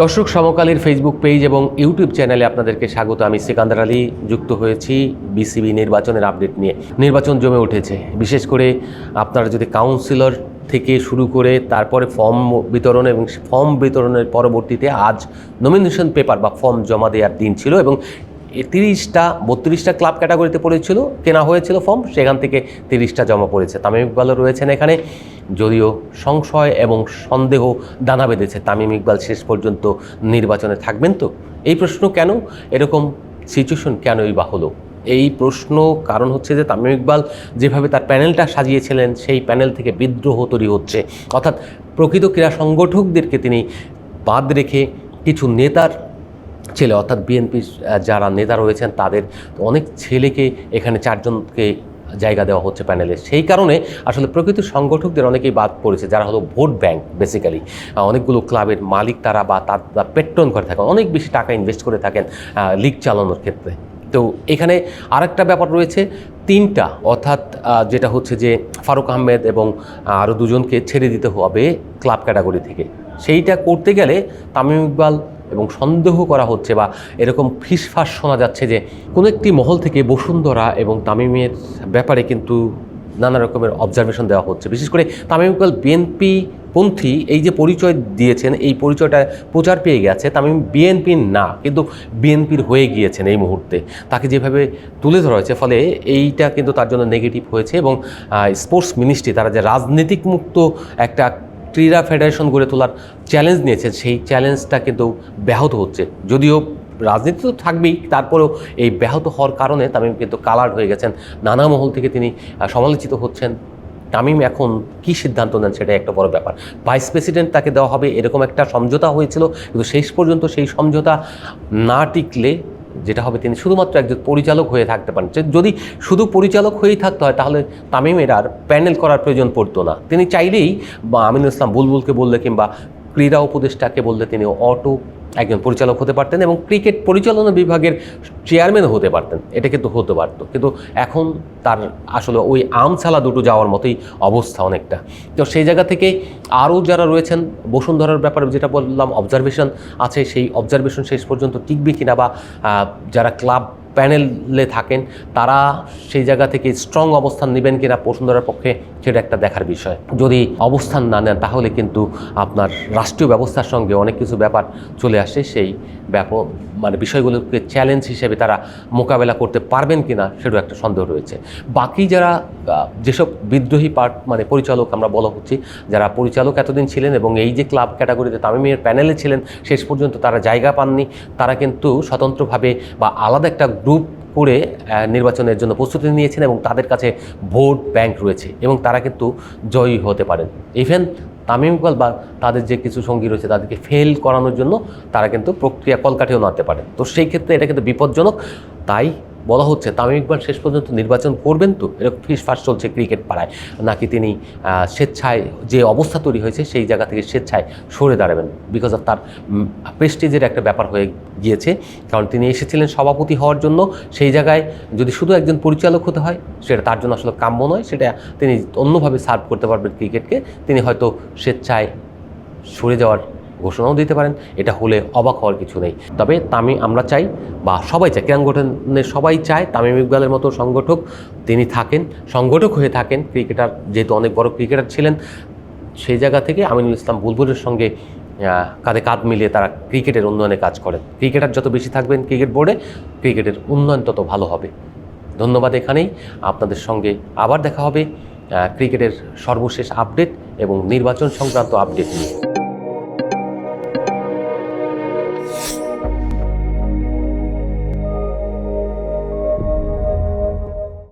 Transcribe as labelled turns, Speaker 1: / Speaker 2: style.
Speaker 1: দর্শক সমকালীর Facebook page এবং ইউটিউব চ্যানেলে আপনাদেরকে স্বাগত। আমি সিকান্দার আলী, যুক্ত হয়েছি বিসিবি নির্বাচনের আপডেট নিয়ে। নির্বাচন জমে উঠেছে। বিশেষ করে আপনারা যদি কাউন্সিলর থেকে শুরু করে তারপরে ফর্ম বিতরণ এবং ফর্ম বিতরণের পরবর্তীতে আজ নমিনেশন পেপার বা ফর্ম জমা দেওয়ার দিন ছিল এবং তিরিশটা, বত্রিশটা ক্লাব ক্যাটাগরিতে পড়েছিল, কেনা হয়েছিল ফর্ম, সেখান থেকে তিরিশটা জমা পড়েছে। তামিম ইকবালও রয়েছেন এখানে, যদিও সংশয় এবং সন্দেহ দানা বেঁধেছে। তামিম ইকবাল শেষ পর্যন্ত নির্বাচনে থাকবেন তো? এই প্রশ্ন কেন? এরকম সিচুয়েশন কেনই বা হলো? এই প্রশ্ন কারণ হচ্ছে যে তামিম ইকবাল যেভাবে তার প্যানেলটা সাজিয়েছিলেন, সেই প্যানেল থেকে বিদ্রোহ তৈরি হচ্ছে। অর্থাৎ প্রকৃত ক্রীড়া সংগঠকদেরকে তিনি বাদ রেখে কিছু নেতার ছেলে অর্থাৎ বিএনপির যারা নেতা রয়েছেন, তাদের অনেক ছেলেকে এখানে চারজনকে জায়গা দেওয়া হচ্ছে প্যানেলে। সেই কারণে আসলে প্রকৃত সংগঠকদের অনেকেই বাদ পড়েছে, যারা হলো ভোট ব্যাংক বেসিক্যালি অনেকগুলো ক্লাবের মালিক তারা বা তার পেট্রন করে থাকেন, অনেক বেশি টাকা ইনভেস্ট করে থাকেন লিগ চালানোর ক্ষেত্রে। তো এখানে আরেকটা ব্যাপার রয়েছে, তিনটা, অর্থাৎ যেটা হচ্ছে যে ফারুক আহমেদ এবং আরও দুজনকে ছেড়ে দিতে হবে ক্লাব ক্যাটাগরি থেকে। সেইটা করতে গেলে তামিম ইকবাল এবং সন্দেহ করা হচ্ছে বা এরকম ফিসফাস শোনা যাচ্ছে যে কোনো একটি মহল থেকে বসুন্ধরা এবং তামিমের ব্যাপারে কিন্তু নানা রকমের অবজারভেশন দেওয়া হচ্ছে। বিশেষ করে তামিম ইকবাল বিএনপি পন্থী এই যে পরিচয় দিয়েছেন, এই পরিচয়টা প্রচার পেয়ে গেছে। তামিম বিএনপির না, কিন্তু বিএনপির হয়ে গিয়েছেন এই মুহূর্তে। তাকে যেভাবে তুলে ধরা হয়েছে, ফলে এইটা কিন্তু তার জন্য নেগেটিভ হয়েছে এবং স্পোর্টস মিনিস্ট্রি তারা যে রাজনীতিক মুক্ত একটা ক্রীড়া ফেডারেশন গড়ে তোলার চ্যালেঞ্জ নিয়েছেন সেই চ্যালেঞ্জটা কিন্তু ব্যাহত হচ্ছে। যদিও রাজনীতি তো থাকবেই, তারপরেও এই ব্যাহত হওয়ার কারণে তামিম কিন্তু কালার হয়ে গেছেন। নানা মহল থেকে তিনি সমালোচিত হচ্ছেন। তামিম এখন কি সিদ্ধান্ত নেন সেটা একটা বড় ব্যাপার। ভাইস প্রেসিডেন্ট তাকে দেওয়া হবে এরকম একটা সমঝোতা হয়েছিল, কিন্তু শেষ পর্যন্ত সেই সমঝোতা না টিকলে যেটা হবে তিনি শুধুমাত্র একজন পরিচালক হয়ে থাকতে পারেন। যদি শুধু পরিচালক হয়েই থাকতে হয়, তাহলে তামিমের আর প্যানেল করার প্রয়োজন পড়তো না। তিনি চাইলেই বা আমিনুল ইসলাম বুলবুলকে বললে কিংবা ক্রীড়া উপদেষ্টাকে বললে তিনি অটো একজন পরিচালক হতে পারতেন এবং ক্রিকেট পরিচালনা বিভাগের চেয়ারম্যানও হতে পারতেন। এটা কিন্তু হতে পারতো। কিন্তু এখন তার আসলে ওই আমছালা দুটো যাওয়ার মতোই অবস্থা অনেকটা। তো সেই জায়গা থেকে আরও যারা রয়েছেন, বসুন্ধরার ব্যাপারে যেটা বললাম অবজারভেশন আছে, সেই অবজারভেশন শেষ পর্যন্ত টিকবে কিনা বা যারা ক্লাব প্যানেলে থাকেন, তারা সেই জায়গা থেকে স্ট্রং অবস্থান নেবেন কিনা বসুন্ধরার পক্ষে সেটা একটা দেখার বিষয়। যদি অবস্থান না নেন, তাহলে কিন্তু আপনার রাষ্ট্রীয় ব্যবস্থার সঙ্গে অনেক কিছু ব্যাপার চলে আসে। সেই ব্যাপক মানে বিষয়গুলোকে চ্যালেঞ্জ হিসেবে তারা মোকাবেলা করতে পারবেন কিনা সেটাও একটা সন্দেহ রয়েছে। বাকি যারা যেসব বিদ্রোহী পার্ট মানে পরিচালক আমরা বলা হচ্ছি, যারা পরিচালক এতদিন ছিলেন এবং এই যে ক্লাব ক্যাটাগরিতে তামিমের প্যানেলে ছিলেন, শেষ পর্যন্ত তারা জায়গা পাননি, তারা কিন্তু স্বতন্ত্রভাবে বা আলাদা একটা গ্রুপ করে নির্বাচনের জন্য প্রস্তুতি নিয়েছেন এবং তাদের কাছে ভোট ব্যাংক রয়েছে এবং তারা কিন্তু জয়ী হতে পারেন। ইভেন তামিম ইকবাল বা তাদের যে কিছু সঙ্গী রয়েছে তাদেরকে ফেল করানোর জন্য তারা কিন্তু প্রক্রিয়া কলকাঠিও নাড়তে পারে তো সেই ক্ষেত্রে এটা কিন্তু বিপজ্জনক। তাই বলা হচ্ছে তামিম ইকবাল শেষ পর্যন্ত নির্বাচন করবেন তো? এরকম ফিসফাস চলছে ক্রিকেট পাড়ায়। নাকি তিনি স্বেচ্ছায় যে অবস্থা তৈরি হয়েছে, সেই জায়গা থেকে স্বেচ্ছায় সরে দাঁড়াবেন? বিকজ অফ তার প্রেস্টিজের একটা ব্যাপার হয়ে গিয়েছে। কারণ তিনি এসেছিলেন সভাপতি হওয়ার জন্য। সেই জায়গায় যদি শুধু একজন পরিচালক হতে হয়, সেটা তার জন্য আসলে কাম্য নয়। সেটা তিনি অন্যভাবে সার্ভ করতে পারবেন ক্রিকেটকে। তিনি হয়তো স্বেচ্ছায় সরে যাওয়ার ঘোষণাও দিতে পারেন, এটা হলে অবাক হওয়ার কিছু নেই। তবে তামি আমরা চাই, বা সবাই চাই ক্রীড়াঙ্গনের সবাই চায়, তামিম ইকবালের মতো সংগঠক তিনি থাকেন, সংগঠক হয়ে থাকেন, ক্রিকেটার, যেহেতু অনেক বড় ক্রিকেটার ছিলেন, সেই জায়গা থেকে আমিনুল ইসলাম বুলবুলের সঙ্গে কাঁধে কাঁধ মিলিয়ে তারা ক্রিকেটের উন্নয়নে কাজ করেন। ক্রিকেটার যত বেশি থাকবেন ক্রিকেট বোর্ডে, ক্রিকেটের উন্নয়ন তত ভালো হবে। ধন্যবাদ এখানেই, আপনাদের সঙ্গে আবার দেখা হবে ক্রিকেটের সর্বশেষ আপডেট এবং নির্বাচন সংক্রান্ত আপডেট নিয়ে।